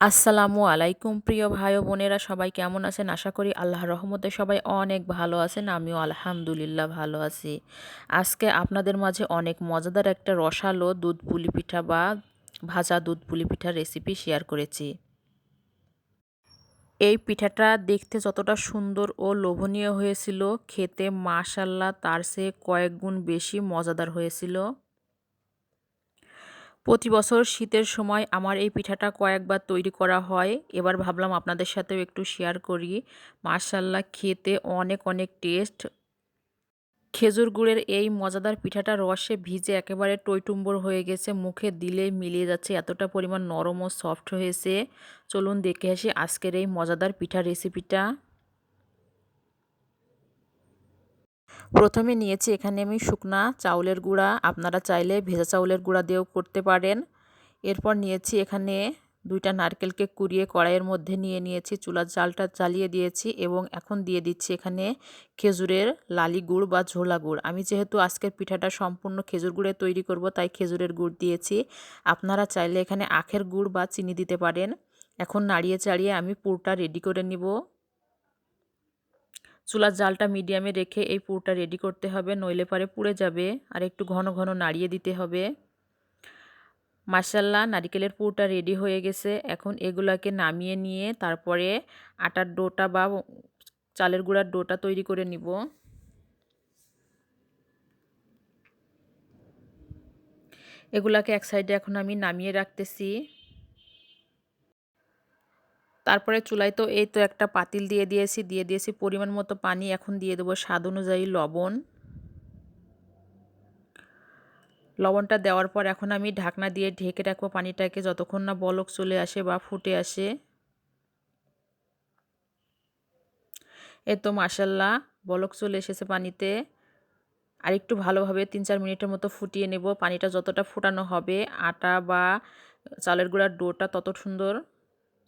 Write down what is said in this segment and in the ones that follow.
আসসালামু আলাইকুম, প্রিয় ভাই বোনেরা, সবাই কেমন আছেন? আশা করি আল্লাহর রহমতে সবাই অনেক ভালো আছেন, আমিও আলহামদুলিল্লাহ ভালো আছি। আজকে আপনাদের মাঝে অনেক মজাদার একটা রসালো দুধ পুলি পিঠা বা ভাজা দুধ পুলি পিঠার রেসিপি শেয়ার করেছি। এই পিঠাটা দেখতে যতটা সুন্দর ও লোভনীয় হয়েছিল, খেতে মাশাল্লাহ তার চেয়ে কয়েক গুণ বেশি মজাদার হয়েছিল। প্রতি বছর শীতের সময় আমার এই পিঠাটা কয়েকবার তৈরি করা হয়। এবার ভাবলাম আপনাদের সাথেও একটু শেয়ার করি। মার্শাল্লাহ খেতে অনেক অনেক টেস্ট খেজুর গুড়ের এই মজাদার পিঠাটা রসে ভিজে একেবারে টইটুম্বর হয়ে গেছে। মুখে দিলে মিলিয়ে যাচ্ছে, এতটা পরিমাণ নরম ও সফট হয়েছে। চলুন দেখে আসি আজকের এই মজাদার পিঠা রেসিপিটা প্রথমে নিয়েছি এখানে আমি শুকনা চাউলের গুঁড়া। আপনারা চাইলে ভেজা চাউলের গুঁড়া দিয়েও করতে পারেন। এরপর নিয়েছি এখানে দুইটা নারকেলকে কুড়িয়ে কড়াইয়ের মধ্যে নিয়ে নিয়েছি, চুলার জালটা জ্বালিয়ে দিয়েছি এবং এখন দিয়ে দিচ্ছি এখানে খেজুরের লালি গুড় বা ঝোলা গুড়। আমি যেহেতু আজকের পিঠাটা সম্পূর্ণ খেজুর গুড়ে তৈরি করব, তাই খেজুরের গুড় দিয়েছি। আপনারা চাইলে এখানে আখের গুড় বা চিনি দিতে পারেন। এখন নাড়িয়ে চাড়িয়ে আমি পুরটা রেডি করে নিব। চুলার জালটা মিডিয়ামে রেখে এই পুরটা রেডি করতে হবে, নইলে পরে পুড়ে যাবে। আর একটু ঘন ঘন নাড়িয়ে দিতে হবে। মাসাল্লা নারিকেলের পুরটা রেডি হয়ে গেছে। এখন এগুলাকে নামিয়ে নিয়ে তারপরে আটার ডোটা বা চালের গুঁড়ার ডোটা তৈরি করে নিব। এগুলাকে এক সাইডে এখন আমি নামিয়ে রাখতেছি। তারপরে চুলায় তো এই তো একটা পাতিল দিয়ে দিয়েছি দিয়ে দিয়েছি পরিমাণ মতো পানি, এখন দিয়ে দেবো স্বাদ অনুযায়ী লবণ। লবণটা দেওয়ার পর এখন আমি ঢাকনা দিয়ে ঢেকে রাখব পানিটাকে, যতক্ষণ না বলক চলে আসে বা ফুটে আসে। এ তো মাসাল্লাহ বলক চলে এসেছে পানিতে। আর একটু ভালোভাবে তিন চার মিনিটের মতো ফুটিয়ে নেব, পানিটা যতটা ফুটানো হবে, আটা বা চালের গুঁড়ার ডোটা তত সুন্দর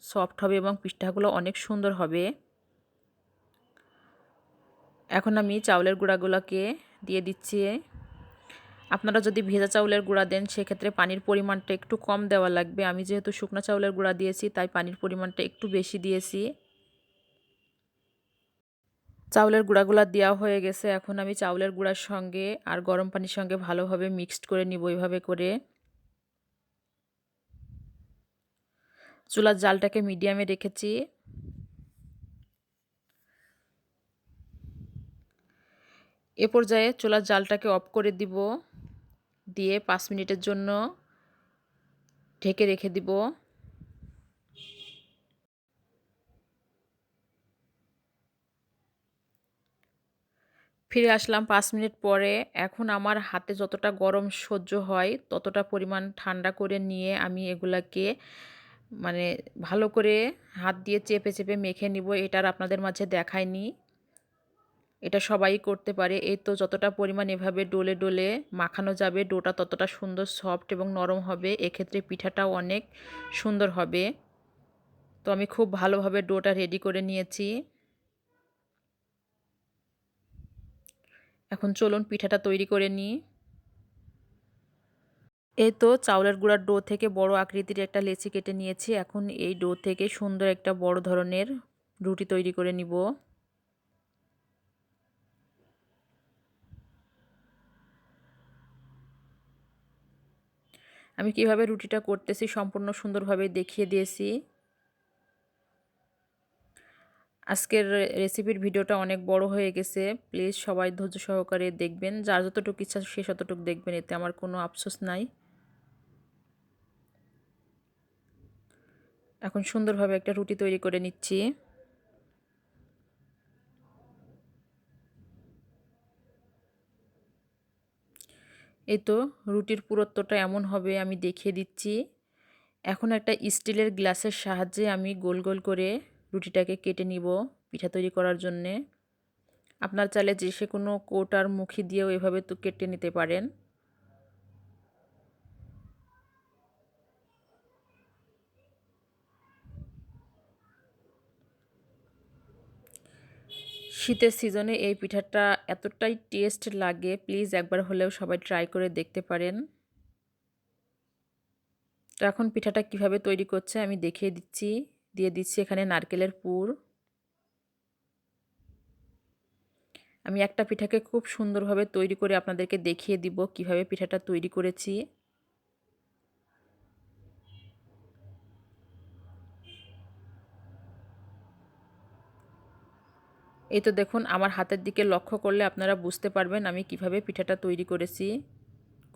সফট হবে এবং পিঠাগুলো অনেক সুন্দর হবে। এখন আমি চাউলের গুঁড়াগুলোকে দিয়ে দিচ্ছি। আপনারা যদি ভেজা চাউলের গুঁড়া দেন, সেক্ষেত্রে পানির পরিমাণটা একটু কম দেওয়া লাগবে। আমি যেহেতু শুকনো চাউলের গুঁড়া দিয়েছি, তাই পানির পরিমাণটা একটু বেশি দিয়েছি। চাউলের গুঁড়াগুলো দেওয়া হয়ে গেছে। এখন আমি চাউলের গুঁড়ার সঙ্গে আর গরম পানির সঙ্গে ভালোভাবে মিক্সড করে নিব এইভাবে করে। চুলার জালটাকে মিডিয়ামে রেখেছি। এ পর্যায়ে চুলার জালটাকে অফ করে দিব। দিয়ে পাঁচ মিনিটের জন্য ঢেকে রেখে দিব। ফিরে আসলাম পাঁচ মিনিট পরে। এখন আমার হাতে যতটা গরম সহ্য হয়, ততটা পরিমাণ ঠান্ডা করে নিয়ে আমি এগুলাকে মানে ভালো করে হাত দিয়ে চেপে চেপে মেখে নিব। এটার আপনাদের মাঝে দেখায়নি এটা সবাই করতে পারে। এই তো যতটা পরিমাণ এভাবে ডোলে ডোলে মাখানো যাবে, ডোটা ততটা সুন্দর, সফট এবং নরম হবে। এক্ষেত্রে পিঠাটাও অনেক সুন্দর হবে। তো আমি খুব ভালোভাবে ডোটা রেডি করে নিয়েছি। এখন চলুন পিঠাটা তৈরি করে নিই। এই তো চাউলের গুঁড়ার ডো থেকে বড় আকৃতির একটা লেচি কেটে নিয়েছি। এখন এই ডো থেকে সুন্দর একটা বড় ধরনের রুটি তৈরি করে নিব। আমি কীভাবে রুটিটা করতেছি সম্পূর্ণ সুন্দরভাবে দেখিয়ে দিয়েছি। আজকের রেসিপির ভিডিওটা অনেক বড় হয়ে গেছে। প্লিজ সবাই ধৈর্য সহকারে দেখবেন। যার যতটুকু ইচ্ছা সে ততটুকু দেখবেন। এতে আমার কোনো আফসোস নাই। এখন সুন্দরভাবে একটা রুটি তৈরি করে নিচ্ছি। এই তো রুটির পুরত্বটা এমন হবে, আমি দেখিয়ে দিচ্ছি। এখন একটা স্টিলের গ্লাসের সাহায্যে আমি গোল গোল করে রুটিটাকে কেটে নিব পিঠা তৈরি করার জন্যে। আপনার চালে যে সে কোনো কোটার মুখি দিয়েও এভাবে তো কেটে নিতে পারেন। শীতের সিজনে এই পিঠাটা এতটাই টেস্ট লাগে, প্লিজ একবার হলেও সবাই ট্রাই করে দেখতে পারেন। তো এখন পিঠাটা কীভাবে তৈরি করছে আমি দেখিয়ে দিচ্ছি। দিয়ে দিচ্ছি এখানে নারকেলের পুর। আমি একটা পিঠাকে খুব সুন্দরভাবে তৈরি করে আপনাদেরকে দেখিয়ে দিব কীভাবে পিঠাটা তৈরি করেছি। এই তো দেখুন, আমার হাতের দিকে লক্ষ্য করলে আপনারা বুঝতে পারবেন আমি কীভাবে পিঠাটা তৈরি করেছি।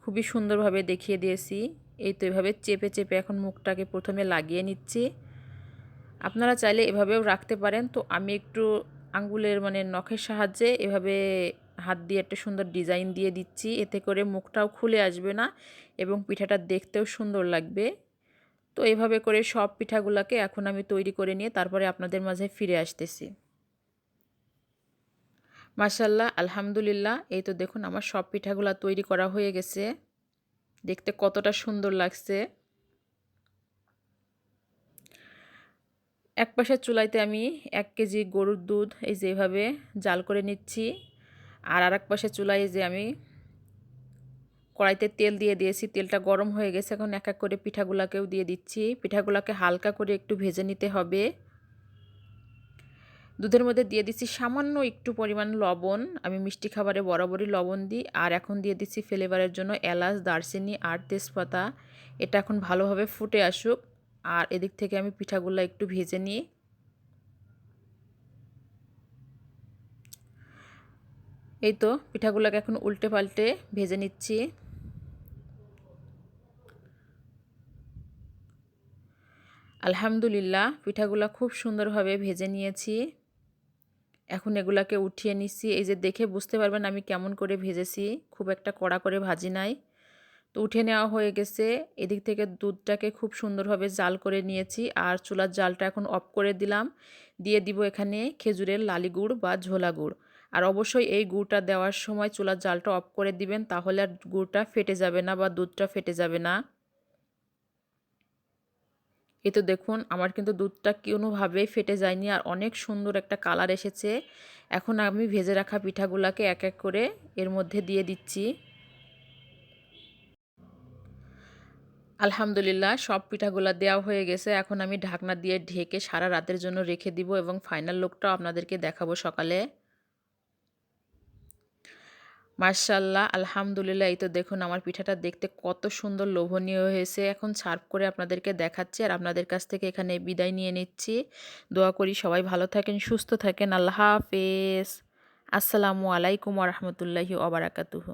খুবই সুন্দরভাবে দেখিয়ে দিয়েছি। এই তো এভাবে চেপে চেপে এখন মুখটাকে প্রথমে লাগিয়ে নিচ্ছি। আপনারা চাইলে এভাবেও রাখতে পারেন। তো আমি একটু আঙ্গুলের মানে নখের সাহায্যে এভাবে হাত দিয়ে একটা সুন্দর ডিজাইন দিয়ে দিচ্ছি। এতে করে মুখটাও খুলে আসবে না এবং পিঠাটা দেখতেও সুন্দর লাগবে। তো এভাবে করে সব পিঠাগুলোকে এখন আমি তৈরি করে নিয়ে তারপরে আপনাদের মাঝে ফিরে আসতেছি। মাসাল্লাহ আলহামদুলিল্লাহ। এই তো দেখুন, আমার সব পিঠাগুলা তৈরি করা হয়ে গেছে। দেখতে কতটা সুন্দর লাগছে। এক পাশের চুলাইতে আমি এক কেজি গরুর দুধ, এই যেভাবে জাল করে নিচ্ছি। আর আর এক পাশের চুলায় যে আমি কড়াইতে তেল দিয়ে দিয়েছি। তেলটা গরম হয়ে গেছে, এখন এক এক করে পিঠাগুলাকেও দিয়ে দিচ্ছি। পিঠাগুলাকে হালকা করে একটু ভেজে নিতে হবে। দুধের মধ্যে দিয়ে দিচ্ছি সামান্য একটু পরিমাণ লবণ। আমি মিষ্টি খাবারে বরাবরই লবণ দিই। আর এখন দিয়ে দিচ্ছি ফ্লেভারের জন্য এলাচ, দারচিনি আর তেজপাতা। এটা এখন ভালোভাবে ফুটে আসুক। আর এদিক থেকে আমি পিঠাগুলো একটু ভেজে নিই। এই তো পিঠাগুলোকে এখন উল্টে পাল্টে ভেজে নিচ্ছি। আলহামদুলিল্লাহ, পিঠাগুলো খুব সুন্দরভাবে ভেজে নিয়েছি। এখন এগুলাকে উঠিয়ে নিচ্ছি। এই যে দেখে বুঝতে পারবেন আমি কেমন করে ভেজেছি। খুব একটা কড়া করে ভাজি নাই। তো উঠে নেওয়া হয়ে গেছে। এদিক থেকে দুধটাকে খুব সুন্দরভাবে জাল করে নিয়েছি আর চুলার জালটা এখন অফ করে দিলাম। দিয়ে দিব এখানে খেজুরের লালি গুড় বা ঝোলা গুড়। আর অবশ্যই এই গুড়টা দেওয়ার সময় চুলার জালটা অফ করে দিবেন, তাহলে আর গুড়টা ফেটে যাবে না বা দুধটা ফেটে যাবে না। এই তো দেখুন, আমার কিন্তু দুধটা কোনোভাবেই ফেটে যায়নি আর অনেক সুন্দর একটা কালার এসেছে। এখন আমি ভেজে রাখা পিঠাগুলাকে এক এক করে এর মধ্যে দিয়ে দিচ্ছি। আলহামদুলিল্লাহ, সব পিঠাগুলা দেওয়া হয়ে গেছে। এখন আমি ঢাকনা দিয়ে ঢেকে সারা রাতের জন্য রেখে দিব এবং ফাইনাল লুকটাও আপনাদেরকে দেখাবো সকালে। মার্শাল্লাহ আলহামদুলিল্লাহ। এই তো দেখুন, আমার পিঠাটা দেখতে কত সুন্দর লোভনীয় হয়েছে। এখন সার্ভ করে আপনাদেরকে দেখাচ্ছি আর আপনাদের কাছ থেকে এখানে বিদায় নিয়ে নিচ্ছি। দোয়া করি সবাই ভালো থাকেন, সুস্থ থাকেন। আল্লাহ হাফেজ। আসসালামু আলাইকুম রহমতুল্লাহি ওবরাকাতুহু